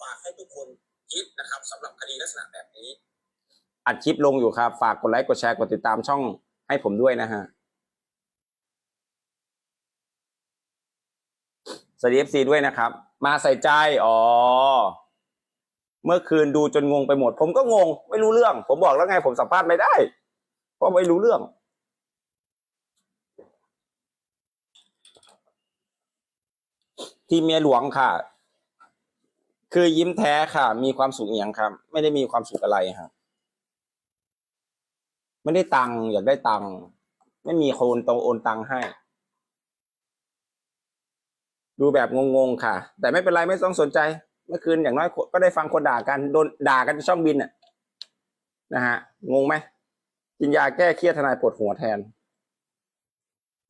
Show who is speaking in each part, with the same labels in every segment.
Speaker 1: ฝากให้ทุกคนคิดนะครับสำหรับคดีลักษณะแบบนี้
Speaker 2: อัดคลิปลงอยู่ครับ ฝากกดไลค์กดแชร์กดติดตามช่องให้ผมด้วยนะฮะสวัสดีเอฟซีด้วยนะครับ มาใส่ใจ อ๋อ เมื่อคืนดูจนงงไปหมด ผมก็งง ไม่รู้เรื่อง ผมบอกแล้วไง ผมสัมภาษณ์ไม่ได้เพราะไม่รู้เรื่อง ที่เมียหลวงค่ะ คือยิ้มแท้ค่ะ มีความสุขเอียงครับ ไม่ได้มีความสุขอะไรครับไม่ได้ตังค์อยากได้ตังค์ไม่มีคนตรงโอนตังค์ให้ ดูแบบงงๆค่ะ แต่ไม่เป็นไรไม่ต้องสนใจ เมื่อคืนอย่างน้อยก็ได้ฟังคนด่ากันโดนด่ากันช่องบินน่ะนะฮะงงไหมกินยาแก้เครียดทนายปวดหัวแทน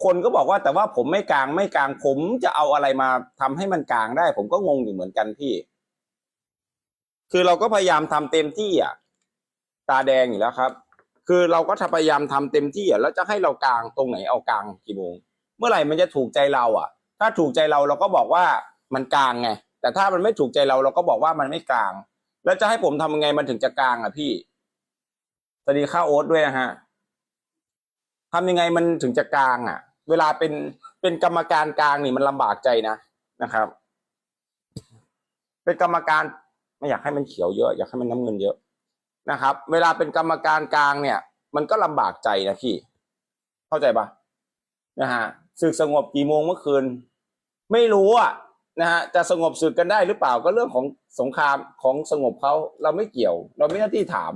Speaker 2: คนก็บอกว่าแต่ว่าผมไม่กลางไม่กลางผมจะเอาอะไรมาทำให้มันกลางได้ ผมก็งงอยู่เหมือนกันพี่ คือเราก็พยายามทำเต็มที่อะตาแดงอยู่แล้วครับ คือเราก็พยายามทำเต็มที่อะแล้วจะให้เรากลางตรงไหนเอากลางกี่โมง เมื่อไหร่มันจะถูกใจเราอะ ถ้าถูกใจเราเราก็บอกว่ามันกลางไงแต่ถ้ามันไม่ถูกใจเราเราก็บอกว่ามันไม่กลาง แล้วจะให้ผมทำยังไงมันถึงจะกลางอะพี่สวัสดีข้าโอ๊ตด้วยนะฮะทำยังไงมันถึงจะกลางอะ เวลาเป็นเป็นกรรมการกลางนี่มันลำบากใจนะนะครับ เป็นกรรมการ ไม่อยากให้มันเขียวเยอะ อยากให้มันน้ำเงินเยอะนะครับ เวลาเป็นกรรมการกลางเนี่ย มันก็ลำบากใจนะพี่ เข้าใจปะนะฮะศึกสงบกี่โมงเมื่อคืน ไม่รู้อะนะฮะจะสงบศึกกันได้หรือเปล่าก็เรื่องของสงครามของสงบเขาเราไม่เกี่ยว เราไม่หน้าที่ถาม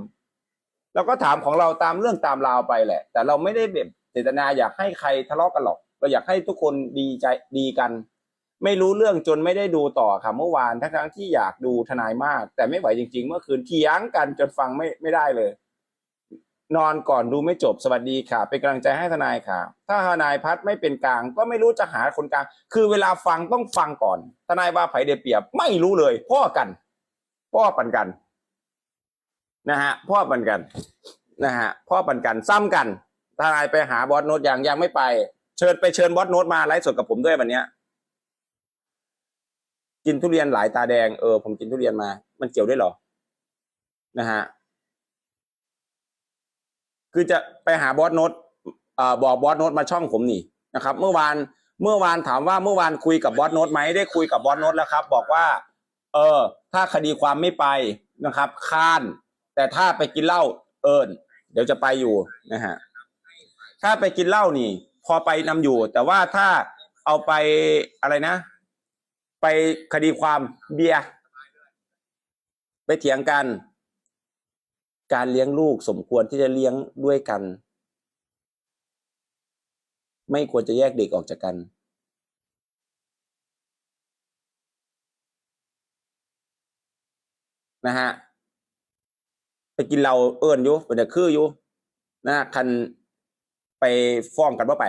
Speaker 2: เราก็ถามของเราตามเรื่องตามราวไปแหละ แต่เราไม่ได้แบบเจตนาอยากให้ใครทะเลาะกันหรอก เราอยากให้ทุกคนดีใจดีกัน ไม่รู้เรื่องจนไม่ได้ดูต่อค่ะเมื่อวานทั้งทั้งๆที่อยากดูทนายมาก แต่ไม่ไหวจริง ๆ เมื่อคืนเถียงกันจนฟังไม่ไม่ได้เลย นอนก่อนดูไม่จบสวัสดีค่ะ เป็นกำลังใจให้ทนายค่ะ ถ้าทนายพัดไม่เป็นกลาง ก็ไม่รู้จะหาคนกลาง คือเวลาฟังต้องฟังก่อน ทนายว่าไผ่เดียเปียบไม่รู้เลย พ่อกัน พ่อปันกัน นะฮะ พ่อปันกันนะฮะพ่อปันกันซ้ำกันทนายไปหาบอสโนตยังยังไม่ไป เชิญไปเชิญบอสโนตมาไลฟ์สดกับผมด้วยวันเนี้ย กินทุเรียนหลายตาแดงเออผมกินทุเรียนมา มันเกี่ยวด้วยเหรอนะฮะคือจะไปหาบอสโนตบอกบอสโนตมาช่องผมนี่นะครับ เมื่อวานเมื่อวานถามว่าเมื่อวานคุยกับบอสโนตไหมได้คุยกับบอสโนตแล้วครับ บอกว่า เออ ถ้าคดีความไม่ไปนะครับค้าน แต่ถ้าไปกินเหล้าเอิญเดี๋ยวจะไปอยู่นะฮะถ้าไปกินเหล้านี่ พอไปนำอยู่ แต่ว่าถ้าเอาไปอะไรนะ ไปคดีความเบียร์ไปเถียงกัน การเลี้ยงลูกสมควรที่จะเลี้ยงด้วยกัน ไม่ควรจะแยกเด็กออกจากกัน นะฮะไปกินเราเอิญอยู่เป็นแต่คืออยู่นะคันไปฟ้องกันว่าไป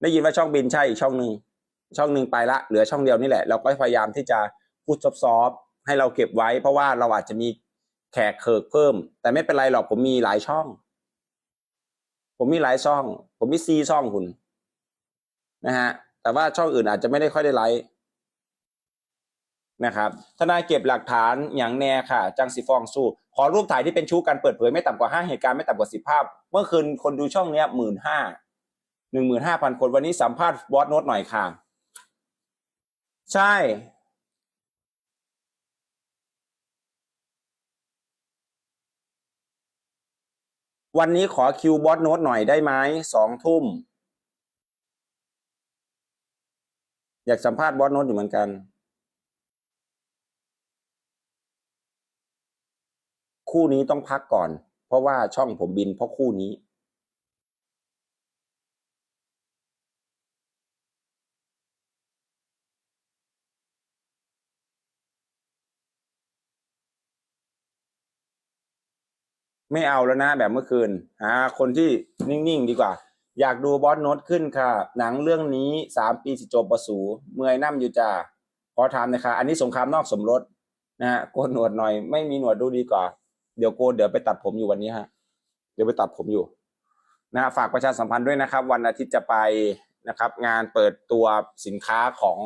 Speaker 2: ได้ยินว่าช่องบินใช่อีกช่องหนึ่ง ช่องหนึ่งไปละเหลือช่องเดียวนี่แหละ เราก็พยายามที่จะพูดซอฟๆให้เราเก็บไว้ เพราะว่าเราอาจจะมีแขกเคิร์กเพิ่ม แต่ไม่เป็นไรหรอกผมมีหลายช่อง ผมมีหลายช่อง ผมมีซีช่องคุณนะฮะแต่ว่าช่องอื่นอาจจะไม่ได้ค่อยได้ไลฟ์นะครับทนายเก็บหลักฐานอย่างแน่ค่ะ จังสิฟ้องสู้ ขอรูปถ่ายที่เป็นชู้กันเปิดเผยไม่ต่ำกว่าห้าเหตุการณ์ไม่ต่ำกว่าสิบภาพ เมื่อคืนคนดูช่องเนี้ยหมื่นห้าหนึ่งหมื่นห้าพันคนวันนี้สัมภาษณ์บอสโน้ตหน่อยค่ะ ใช่ วันนี้ขอคิวบอสโน้ตหน่อยได้ไหมสองทุ่ม อยากสัมภาษณ์บอสโน้ตอยู่เหมือนกัน คู่นี้ต้องพักก่อน เพราะว่าช่องผมบินเพราะคู่นี้ ไม่เอาแล้วนะแบบเมื่อคืนหาคนที่นิ่งๆดีกว่า อยากดูบอสโน้ตขึ้นค่ะ หนังเรื่องนี้สามปีสิจบประสู เมื่อยน้ำอยู่จ้าขอถามนะคะอันนี้สงครามนอกสมรสนะฮะโกนหนวดหน่อย ไม่มีหนวดดูดีกว่า เดี๋ยวโกนเดี๋ยวไปตัดผมอยู่วันนี้ฮะ เดี๋ยวไปตัดผมอยู่นะฮะฝากประชาสัมพันธ์ด้วยนะครับ วันอาทิตย์จะไปนะครับ งานเปิดตัวสินค้าของ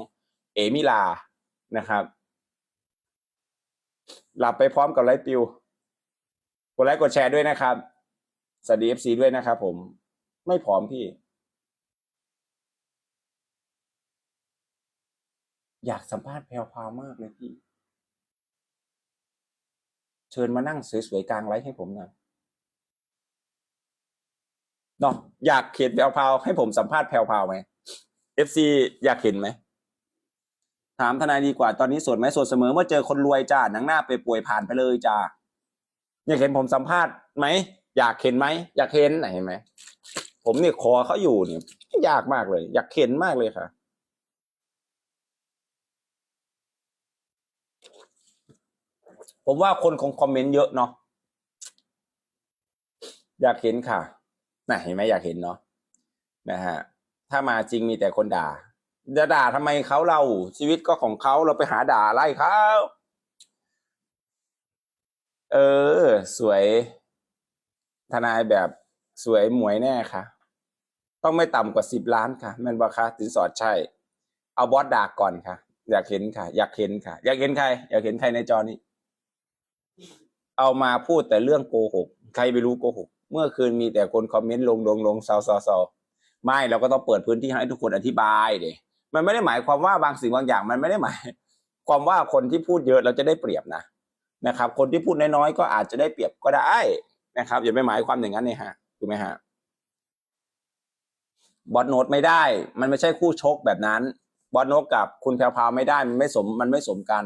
Speaker 2: เอมิลานะครับ หลับไปพร้อมกับไลฟ์ปิว ดไลค์กดแชร์ด้วยนะครับ สวัสดีเอฟซีด้วยนะครับผม ไม่ผอมพี่ อยากสัมภาษณ์แพรวพราวมากเลยพี่ เชิญมานั่งสวยๆกลางไลฟ์ให้ผมหน่อยเนาะอยากเห็นแพรวพราวให้ผมสัมภาษณ์แพรวพราวไหมเอฟซีอยากเห็นไหมถามทนายดีกว่าตอนนี้สดไหมสดเสมอเมื่อเจอคนรวยจ้าหนังหน้าไปป่วยผ่านไปเลยจ้า อยากเห็นผมสัมภาษณ์ไหมอยากเห็นไหมอยากเห็นไหนเห็นไหมผมเนี่ยขอเขาอยู่เนี่ยยากมากเลย อยากเห็นมากเลยค่ะ ผมว่าคนคงคอมเมนต์เยอะเนาะอยากเห็นค่ะน่ะเห็นไหมอยากเห็นเนาะนะฮะถ้ามาจริงมีแต่คนด่าจะด่าทำไมเขาเราชีวิตก็ของเขาเราไปหาด่าไล่เขา เออ สวยทนายแบบสวยหมวยแน่ค่ะ ต้องไม่ต่ำกว่าสิบล้านค่ะ แม่นบอคะสินสอดใช่ เอาบอสด่าก่อนค่ะ อยากเห็นค่ะ อยากเห็นค่ะ อยากเห็นใคร อยากเห็นใครในจอนี้ เอามาพูดแต่เรื่องโกหก ใครไปรู้โกหก เมื่อคืนมีแต่คนคอมเมนต์ลงลงลงเซาเซาเซาไม่เราก็ต้องเปิดพื้นที่ให้ทุกคนอธิบายเดยมันไม่ได้หมายความว่าบางสิ่งบางอย่างมันไม่ได้หมาย ความว่าคนที่พูดเยอะเราจะได้เปรียบนะ นะครับ คนที่พูดน้อยๆก็อาจจะได้เปรียบก็ได้นะครับ อย่าไปหมายความอย่างนั้นเลยฮะถูกไหมฮะบอสโนดไม่ได้ มันไม่ใช่คู่ชกแบบนั้น บอสโนดกับคุณแพรวพาวไม่ได้ มันไม่สม มันไม่สมกัน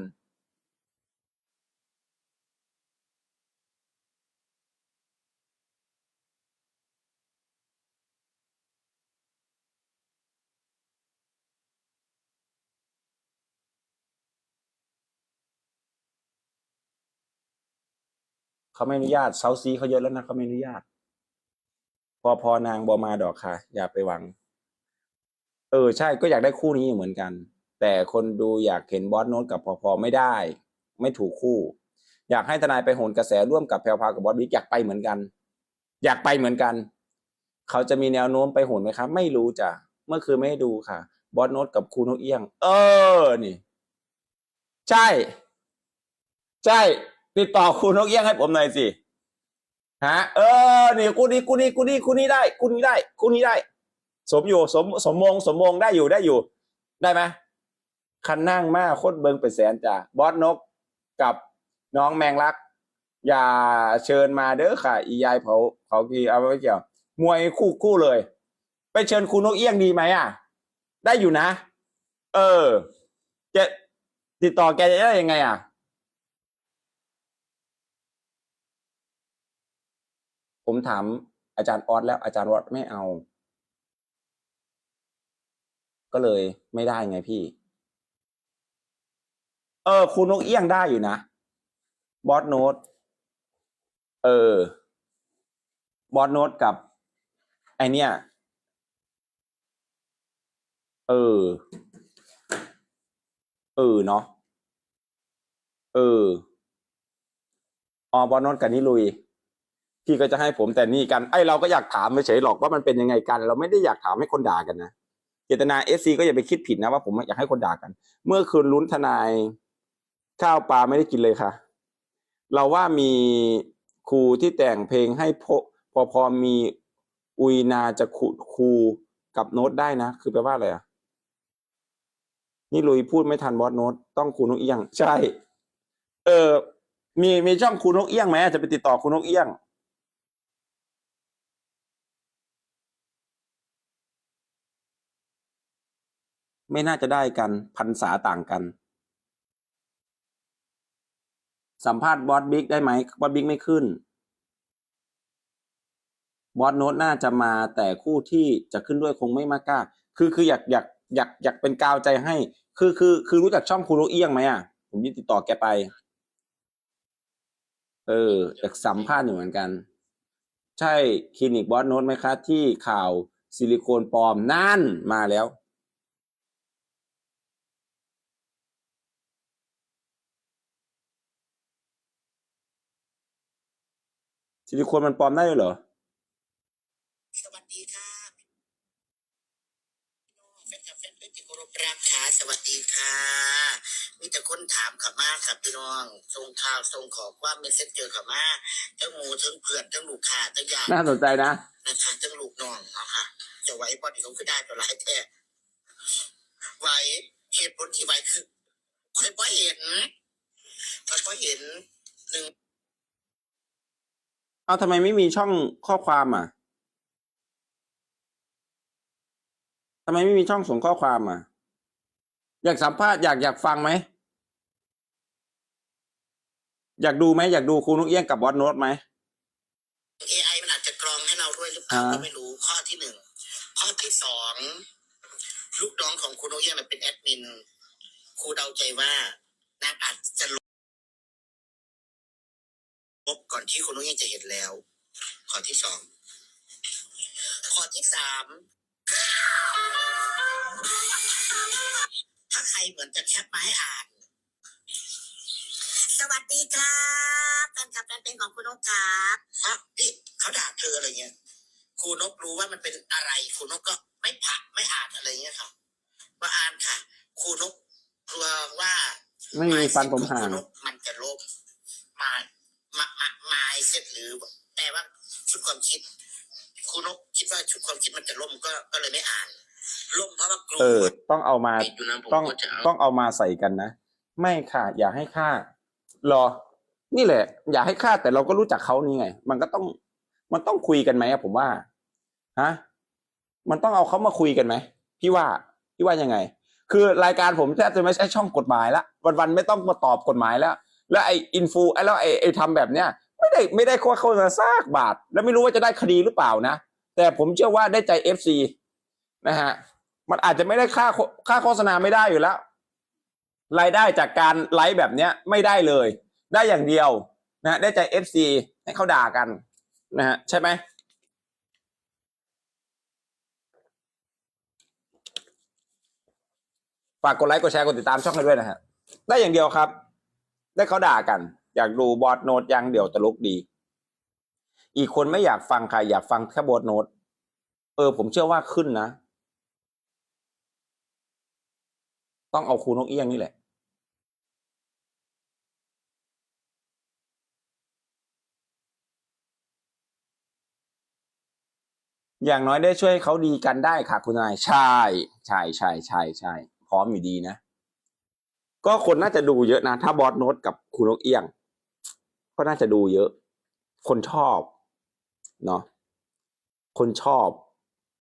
Speaker 2: เขาไม่อนุญาตเซาซีเขาเยอะแล้วนะเขาไม่อนุญาต พอพอนางบอมาดอกค่ะ อย่าไปหวัง เออใช่ก็อยากได้คู่นี้เหมือนกัน แต่คนดูอยากเห็นบอสโน้ตกับพอพอไม่ได้ ไม่ถูกคู่ อยากให้ทนายไปโหนกระแสร่วมกับแพรวพากับบอสบิ๊กอยากไปเหมือนกัน อยากไปเหมือนกัน เขาจะมีแนวโน้มไปโหนไหมครับไม่รู้จ้ะเมื่อคืนไม่ให้ดูค่ะ บอสโน้ตกับครูนกเอี้ยง เออนี่ ใช่ ใช่ ติดต่อครูนกเอี้ยงให้ผมหน่อยสิฮะเออนี่กูนี้กูนี้กูนี้กูนี้ได้กูนี้ได้กูนี้ได้ สมอยู่สมสมมงสมมงได้อยู่ได้อยู่ ได้ไหมคันนั่งมาโคตรเบิงเป็นแสนจ้ะบอสนกกับน้องแมงลัก อย่าเชิญมาเด้อค่ะ อียายเผาเผากีเอาไว้เกี่ยว มวยคู่คู่เลย ไปเชิญครูนกเอี้ยงดีไหมอะ ได้อยู่นะ เออจะติดต่อแกจะได้ยังไงอะ ผมถามอาจารย์ออสแล้วอาจารย์ออสไม่เอา ก็เลยไม่ได้ไงพี่ เออครูนกเอี้ยงได้อยู่นะบอสโนตเออบอสโนตกับ ไอเนี้ยเออ เออเนาะเออ ออบอสโนตกับนิลุย พี่ก็จะให้ผมแต่นี่กันไอเราก็อยากถามไม่เฉยหรอกว่ามันเป็นยังไงกัน เราไม่ได้อยากถามให้คนด่ากันนะเจตนาเอซีก็อย่าไปคิดผิดนะว่าผมอยากให้คนด่ากัน เมื่อคืนลุ้นทนายข้าวปลาไม่ได้กินเลยค่ะ เราว่ามีครูที่แต่งเพลงให้พอพอพอมีอุยนาจะคูครูกับโน้ตได้นะ คือแปลว่าอะไรอะนี่ลุยพูดไม่ทันบอสโน้ตต้องครูนกเอี้ยง ใช่ เออมีมีช่องครูนกเอี้ยงไหมจะไปติดต่อครูนกเอี้ยง ไม่น่าจะได้กันพันษาต่างกัน สัมภาษณ์บอสบิ๊กได้ไหมบอสบิ๊กไม่ขึ้น บอสโน้ตน่าจะมาแต่คู่ที่จะขึ้นด้วยคงไม่มากกล้า คือคืออยากอยากอยากอยากเป็นกาวใจให้ คือคือคือรู้จักช่องครูโรเอียงไหมอะ ผมยินติดต่อแกไป เอออยากสัมภาษณ์อยู่เหมือนกัน ใช่คลินิกบอสโน้ตไหมคะที่ข่าวซิลิโคนปลอมนั่นมาแล้ว ซิลิโคนมันปลอมได้ด้วยเหรอ
Speaker 3: สวัสดีค่ะแฟนคลับแฟนเพจที่เคารพรักค่ะสวัสดีค่ะ มีแต่คนถามขับมาครับพี่น้ององส่งข่าวส่งขอความเมสเซจเจอเขามาทั้งหมูทั้งเพื่อนทั้งลูกค้าทั้งญาติ
Speaker 2: น่าสนใจนะ
Speaker 3: นะคะทั้งลูกน้องเนาะค่ะ จะไว้บอดี้เขาคือได้ตัวหลายแท้ไว้เหตุผลที่ไว้คือค่อยพอเห็นค่อยพอเห็นหนึ่ง
Speaker 2: เอาทำไมไม่มีช่องข้อความอะทำไมไม่มีช่องส่งข้อความอะ อยากสัมภาษณ์อยากอยากฟังไหม อยากดูไหมอยากดูครูนุกเอี้ยงกับบอสโน้ตไหม
Speaker 3: AI มันอาจจะกรองให้เราด้วยหรือเปล่า
Speaker 2: อ่า
Speaker 3: ก็ไม่รู้ข้อที่หนึ่งข้อที่สองลูกน้องของคุณโอเย่มันเป็นแอดมินครูเดาใจว่า นางอาจจะ ลบก่อนที่คุณโอเย่จะเห็นแล้ว ข้อที่สองข้อที่สามถ้าใครเหมือนจะแคปมาให้อ่าน สวัสดีครับแฟนคลับแฟนเพลงของคุณนกครับอะพี่เขาด่าเธออะไรเงี้ยครูนกรู้ว่ามันเป็นอะไรครูนกก็ไม่ผักไม่อ่านอะไรเงี้ยค่ะมาอ่านค่ะครูนกกลัวว่า
Speaker 2: ไม่มีฟันผมห่าง
Speaker 3: ครูนกมันจะล่มมามามา มาเสร็จหรือแปลว่าชุดความคิดครูนกคิดว่าชุดความคิดมันจะล่มก็ก็เลยไม่อ่านล่มเพราะว่ากลัว
Speaker 2: เออ ต้องเอามา
Speaker 3: ติดอยู่นะผม
Speaker 2: ต้อง
Speaker 3: ก็จะเอา
Speaker 2: ต้องเอามาใส่กันนะ ไม่ค่ะ อย่าให้ค่ารอ นี่แหละ อย่าให้ค่าแต่เราก็รู้จักเขานี่ไง มันก็ต้อง มันต้องคุยกันไหมอะผมว่าฮะมันต้องเอาเขามาคุยกันไหมพี่ว่าพี่ว่ายังไง คือรายการผมแทบจะไม่ใช่ช่องกฎหมายละวันๆไม่ต้องมาตอบกฎหมายแล้ว แล้วไอ้อินฟูไอ้แล้วไอ้ไอ้ทำแบบเนี้ย ไม่ได้ไม่ได้ข้อโฆษณาซากบาท แล้วไม่รู้ว่าจะได้คดีหรือเปล่านะ แต่ผมเชื่อว่าได้ใจเอฟซีนะฮะมันอาจจะไม่ได้ค่าค่าโฆษณาไม่ได้อยู่แล้วรายได้จากการไลฟ์แบบเนี้ยไม่ได้เลย ได้อย่างเดียวนะฮะได้ใจเอฟซีให้เขาด่ากันนะฮะใช่ไหมฝากกดไลค์กดแชร์กดติดตามช่องให้ด้วยนะฮะได้อย่างเดียวครับ ได้เขาด่ากัน อยากดูบอสโนตอย่างเดียวตลกดี อีกคนไม่อยากฟังใครอยากฟังแค่บอสโนตเออ ผมเชื่อว่าขึ้นนะ ต้องเอาครูนกเอี้ยงนี่แหละอย่างน้อยได้ช่วยเขาดีกันได้ค่ะ คุณนายใช่ใช่ใช่ใช่ใช่พร้อมอยู่ดีนะ ก็คนน่าจะดูเยอะนะ ถ้าบอสโน้ตกับครูนกเอี้ยง ก็น่าจะดูเยอะ คนชอบ เนาะคนชอบ